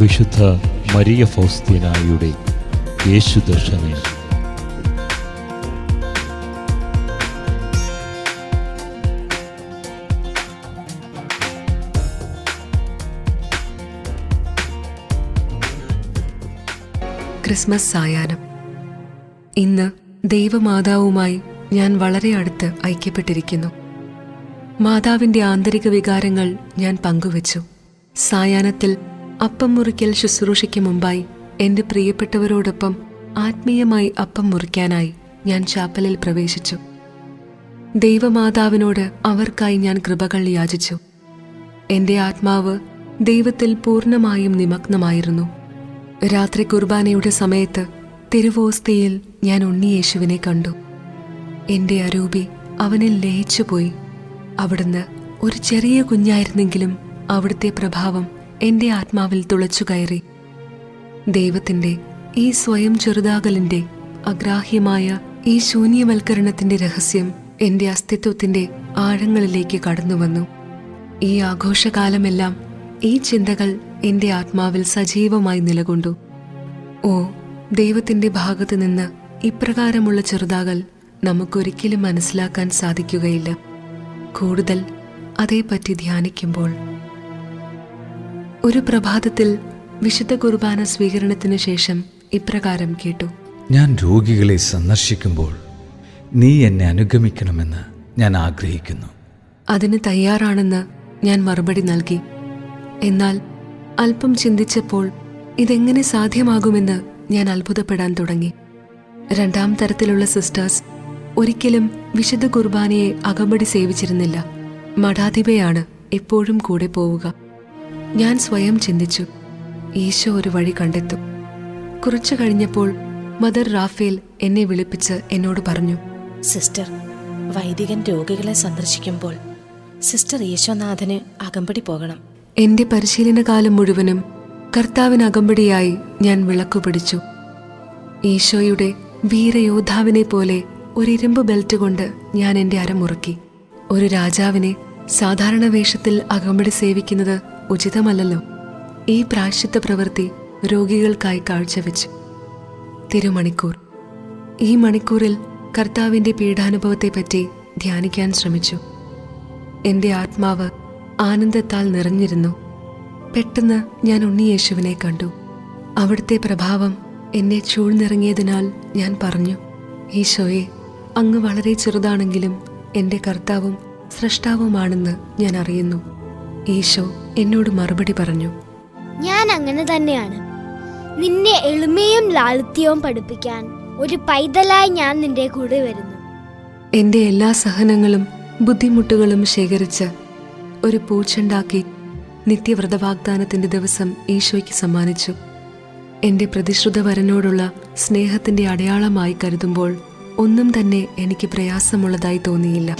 വിശുദ്ധ മരിയ ഫൗസ്തീനായുടെ യേശു യേശുദർശനം. ക്രിസ്മസ് സായാഹ്നം. ഇന്ന് ദൈവമാതാവുമായി ഞാൻ വളരെ അടുത്ത് ഐക്യപ്പെട്ടിരിക്കുന്നു. മാതാവിന്റെ ആന്തരിക വികാരങ്ങൾ ഞാൻ പങ്കുവച്ചു. സായാഹ്നത്തിൽ അപ്പം മുറിക്കൽ ശുശ്രൂഷയ്ക്ക് മുമ്പായി എന്റെ പ്രിയപ്പെട്ടവരോടൊപ്പം ആത്മീയമായി അപ്പം മുറിക്കാനായി ഞാൻ ചാപ്പലിൽ പ്രവേശിച്ചു. ദൈവമാതാവിനോട് അവർക്കായി ഞാൻ കൃപകൾ യാചിച്ചു. എന്റെ ആത്മാവ് ദൈവത്തിൽ പൂർണമായും നിമഗ്നമായിരുന്നു. രാത്രി കുർബാനയുടെ സമയത്ത് തിരുവോസ്തിയിൽ ഞാൻ ഉണ്ണിയേശുവിനെ കണ്ടു. എന്റെ അരൂപി അവനിൽ ലയിച്ചുപോയി. അവിടുന്ന് ഒരു ചെറിയ കുഞ്ഞായിരുന്നെങ്കിലും അവിടുത്തെ പ്രഭാവം എന്റെ ആത്മാവിൽ തുളച്ചു കയറി. ദൈവത്തിന്റെ ഈ സ്വയം ചെറുതാകലിന്റെ അഗ്രാഹ്യമായ ഈ ശൂന്യവൽക്കരണത്തിന്റെ രഹസ്യം എന്റെ അസ്തിത്വത്തിന്റെ ആഴങ്ങളിലേക്ക് കടന്നുവന്നു. ഈ ആഘോഷകാലമെല്ലാം ഈ ചിന്തകൾ എന്റെ ആത്മാവിൽ സജീവമായി നിലകൊണ്ടു. ഓ ദൈവത്തിന്റെ ഭാഗത്തു നിന്ന് ഇപ്രകാരമുള്ള ചെറുതാകൽ നമുക്കൊരിക്കലും മനസ്സിലാക്കാൻ സാധിക്കുകയില്ല. കൂടുതൽ അതേപ്പറ്റി ധ്യാനിക്കുമ്പോൾ ഒരു പ്രഭാതത്തിൽ വിശുദ്ധ കുർബാന സ്വീകരണത്തിനു ശേഷം ഇപ്രകാരം കേട്ടു. ഞാൻ രോഗികളെ സന്ദർശിക്കുമ്പോൾ നീ എന്നെ അനുഗമിക്കണമെന്ന് ഞാൻ ആഗ്രഹിക്കുന്നു. അതിന് തയ്യാറാണെന്ന് ഞാൻ മറുപടി നൽകി. എന്നാൽ അല്പം ചിന്തിച്ചപ്പോൾ ഇതെങ്ങനെ സാധ്യമാകുമെന്ന് ഞാൻ അത്ഭുതപ്പെടാൻ തുടങ്ങി. രണ്ടാം തരത്തിലുള്ള സിസ്റ്റേഴ്സ് ഒരിക്കലും വിശുദ്ധ കുർബാനയെ അകമ്പടി സേവിച്ചിരുന്നില്ല. മഠാധിപയാണ് എപ്പോഴും കൂടെ പോവുക. ഞാൻ സ്വയം ചിന്തിച്ചു ഈശോ ഒരു വഴി കണ്ടെത്തും. കുറച്ചു കഴിഞ്ഞപ്പോൾ മദർ റാഫേൽ എന്നെ വിളിപ്പിച്ച് എന്നോട് പറഞ്ഞു സിസ്റ്റർ വൈദികൻ രോഗികളെ സന്ദർശിക്കുമ്പോൾ സിസ്റ്റർ യേശോനാഥന് അകമ്പടി പോകണം. എന്റെ പരിശീലനകാലം മുഴുവനും കർത്താവിന് അകമ്പടിയായി ഞാൻ വിളക്കു പിടിച്ചു. ഈശോയുടെ വീരയോദ്ധാവിനെ പോലെ ഒരു ഇരുമ്പ് ബെൽറ്റ് കൊണ്ട് ഞാൻ എന്റെ അരമുറുക്കി ഒരു രാജാവിനെ സാധാരണ വേഷത്തിൽ അകമ്പടി സേവിക്കുന്നത് ഉചിതമല്ലല്ലോ. ഈ പ്രായശ്ചിത്ത പ്രവൃത്തി രോഗികൾക്കായി കാഴ്ചവെച്ചു. തിരുമണിക്കൂർ. ഈ മണിക്കൂറിൽ കർത്താവിന്റെ പീഡാനുഭവത്തെപ്പറ്റി ധ്യാനിക്കാൻ ശ്രമിച്ചു. എന്റെ ആത്മാവ് ആനന്ദത്താൽ നിറഞ്ഞിരുന്നു. പെട്ടെന്ന് ഞാൻ ഉണ്ണിയേശുവിനെ കണ്ടു. അവിടുത്തെ പ്രഭാവം എന്നെ ചൂഴ്ന്നിറങ്ങിയതിനാൽ ഞാൻ പറഞ്ഞു ഈശോയെ അങ്ങ് വളരെ ചെറുതാണെങ്കിലും എന്റെ കർത്താവും സൃഷ്ടാവുമാണെന്ന് ഞാൻ അറിയുന്നു. ഈശോ എന്നോട് മറുപടി പറഞ്ഞു. ഞാൻ അങ്ങനെ തന്നെയാണ്. നിന്നെ എളിമയും ലാളിത്യവും പഠിപ്പിക്കാൻ ഒരു പൈതലായി ഞാൻ നിന്റെ കൂടെ വരുന്നു. എന്റെ എല്ലാ സഹനങ്ങളും ബുദ്ധിമുട്ടുകളും ശേഖരിച്ച് ഒരു പൂച്ചുണ്ടാക്കി നിത്യവ്രത വാഗ്ദാനത്തിന്റെ ദിവസം ഈശോയ്ക്ക് സമ്മാനിച്ചു. എന്റെ പ്രതിശ്രുത വരനോടുള്ള സ്നേഹത്തിന്റെ അടയാളമായി കരുതുമ്പോൾ ഒന്നും തന്നെ എനിക്ക് പ്രയാസമുള്ളതായി തോന്നിയില്ല.